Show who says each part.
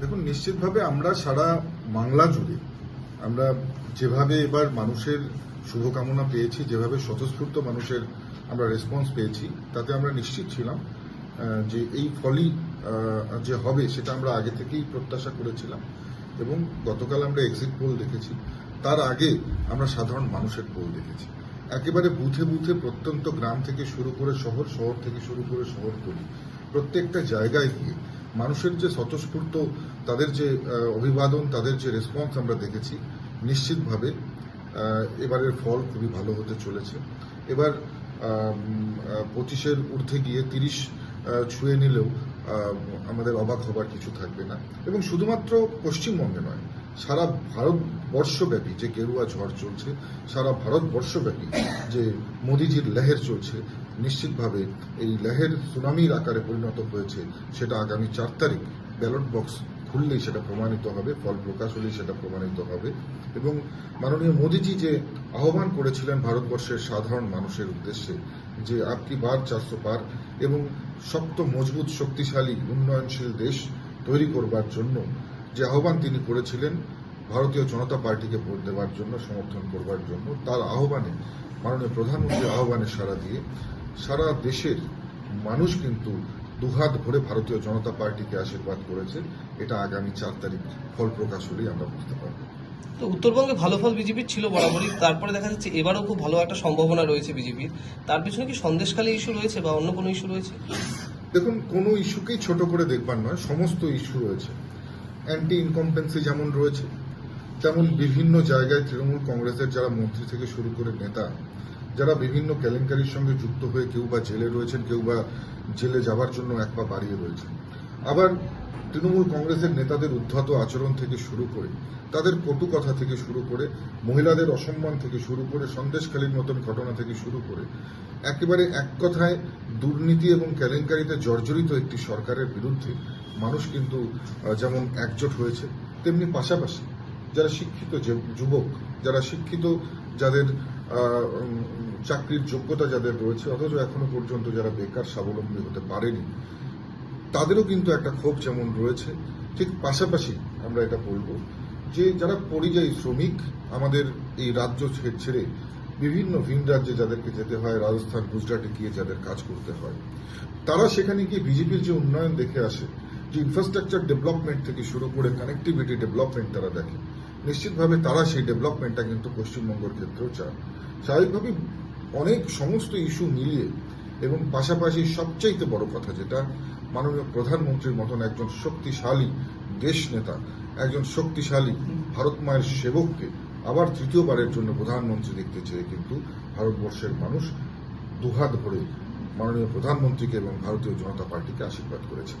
Speaker 1: দেখুন, নিশ্চিতভাবে আমরা সারা বাংলা জুড়ে আমরা যেভাবে এবার মানুষের শুভকামনা পেয়েছি, যেভাবে স্বতঃস্ফূর্ত মানুষের আমরা রেসপন্স পেয়েছি, তাতে আমরা নিশ্চিত ছিলাম যে এই ফলই যে হবে সেটা আমরা আগে থেকেই প্রত্যাশা করেছিলাম এবং গতকাল আমরা এক্সিট পোল দেখেছি। তার আগে আমরা সাধারণ মানুষের পোল দেখেছি। একেবারে বুথে বুথে প্রত্যন্ত গ্রাম থেকে শুরু করে শহর শহর থেকে শুরু করে শহরতলি, প্রত্যেকটা জায়গায় গিয়ে মানুষের যে স্বতঃস্ফূর্ত তাদের যে অভিবাদন, তাদের যে রেসপন্স আমরা দেখেছি, নিশ্চিতভাবে এবারের ফল খুবই ভালো হতে চলেছে। এবার পঁচিশের ঊর্ধ্বে গিয়ে তিরিশ ছুঁয়ে নিলেও আমাদের অবাক হবার কিছু থাকবে না। এবং শুধুমাত্র পশ্চিমবঙ্গে নয়, সারা ভারতবর্ষব্যাপী যে গেরুয়া ঝড় চলছে, সারা ভারতবর্ষব্যাপী যে মোদিজির লেহের চলছে, নিশ্চিতভাবে এই লেহের সুনামির আকারে পরিণত হয়েছে, সেটা আগামী চার তারিখ ব্যালট বক্স খুললেই সেটা প্রমাণিত হবে, ফল প্রকাশ হলেই সেটা প্রমাণিত হবে। এবং মাননীয় মোদিজি যে আহ্বান করেছিলেন ভারতবর্ষের সাধারণ মানুষের উদ্দেশ্যে, যে আপকি বার চারশো পার এবং শক্ত, মজবুত, শক্তিশালী, উন্নয়নশীল দেশ তৈরি করবার জন্য যে আহ্বান তিনি করেছিলেন, ভারতীয় জনতা পার্টিকে ভোট দেওয়ার জন্য, সমর্থন করবার জন্য, তার আহ্বানে, মাননীয় প্রধানমন্ত্রীর আহ্বানে সাড়া দিয়ে, সারা দেশের মানুষ কিন্তু দুহাত ভরে ভারতীয় জনতা পার্টিকে আশীর্বাদ করেছে। এটা আগামী চার তারিখ ফল প্রকাশ হলেই আমরা বুঝতে পারব।
Speaker 2: তো উত্তরবঙ্গে ভালো ফল বিজেপির ছিল বরাবরই। তারপরে দেখা যাচ্ছে এবারও খুব ভালো একটা সম্ভাবনা রয়েছে বিজেপির। তার পিছনে কি সন্দেশখালী ইস্যু রয়েছে বা অন্য কোনো ইস্যু রয়েছে?
Speaker 1: দেখুন কোনো ইস্যুকেই ছোট করে দেখবার নয় সমস্ত ইস্যু রয়েছে। অ্যান্টি ইনকম্পেন্সি যেমন রয়েছে তেমন বিভিন্ন জায়গায় তৃণমূল কংগ্রেসের যারা মন্ত্রী থেকে শুরু করে নেতা যারা বিভিন্ন কেলেঙ্কারির সঙ্গে যুক্ত হয়ে কেউ বা জেলে রয়েছেন, কেউ বা জেলে যাবার জন্য এক পা বাড়িয়ে রয়েছেন। আবার তৃণমূল কংগ্রেসের নেতাদের উদ্ধত আচরণ থেকে শুরু করে, তাদের কটু কথা থেকে শুরু করে, মহিলাদের অসম্মান থেকে শুরু করে, সন্দেশখালীর মতন ঘটনা থেকে শুরু করে, একেবারে এক কথায় দুর্নীতি এবং কেলেঙ্কারিতে জর্জরিত একটি সরকারের বিরুদ্ধে মানুষ কিন্তু যেমন একজোট হয়েছে, তেমনি পাশাপাশি যারা শিক্ষিত যুবক, যারা শিক্ষিত যাদের চাকরির যোগ্যতা যাদের রয়েছে, অথচ এখনও পর্যন্ত যারা বেকার, স্বাবলম্বী হতে পারেনি, তাদেরও কিন্তু একটা ক্ষোভ যেমন রয়েছে। ঠিক পাশাপাশি আমরা এটা বলব যে, যারা পরিযায়ী শ্রমিক, আমাদের এই রাজ্য ছেড়ে বিভিন্ন ভিন রাজ্যে যাদেরকে যেতে হয়, রাজস্থান, গুজরাটে গিয়ে যাদের কাজ করতে হয়, তারা সেখানে গিয়ে বিজেপির যে উন্নয়ন দেখে আসে, যে ইনফ্রাস্ট্রাকচার ডেভেলপমেন্ট থেকে শুরু করে কানেক্টিভিটি ডেভেলপমেন্ট তারা দেখে। নিশ্চিতভাবে তারা সেই ডেভেলপমেন্টটা কিন্তু পশ্চিমবঙ্গের ক্ষেত্রেও চায়। স্বাভাবিকভাবেই অনেক সমস্ত ইস্যু মিলিয়ে এবং পাশাপাশি সবচাইতে বড় কথা যেটা, মাননীয় প্রধানমন্ত্রীর মতন একজন শক্তিশালী দেশ নেতা, একজন শক্তিশালী ভারত মায়ের সেবককে আবার তৃতীয়বারের জন্য প্রধানমন্ত্রী দেখতে চেয়ে কিন্তু ভারতবর্ষের মানুষ দুহাত ভরে মাননীয় প্রধানমন্ত্রীকে এবং ভারতীয় জনতা পার্টিকে আশীর্বাদ করেছেন।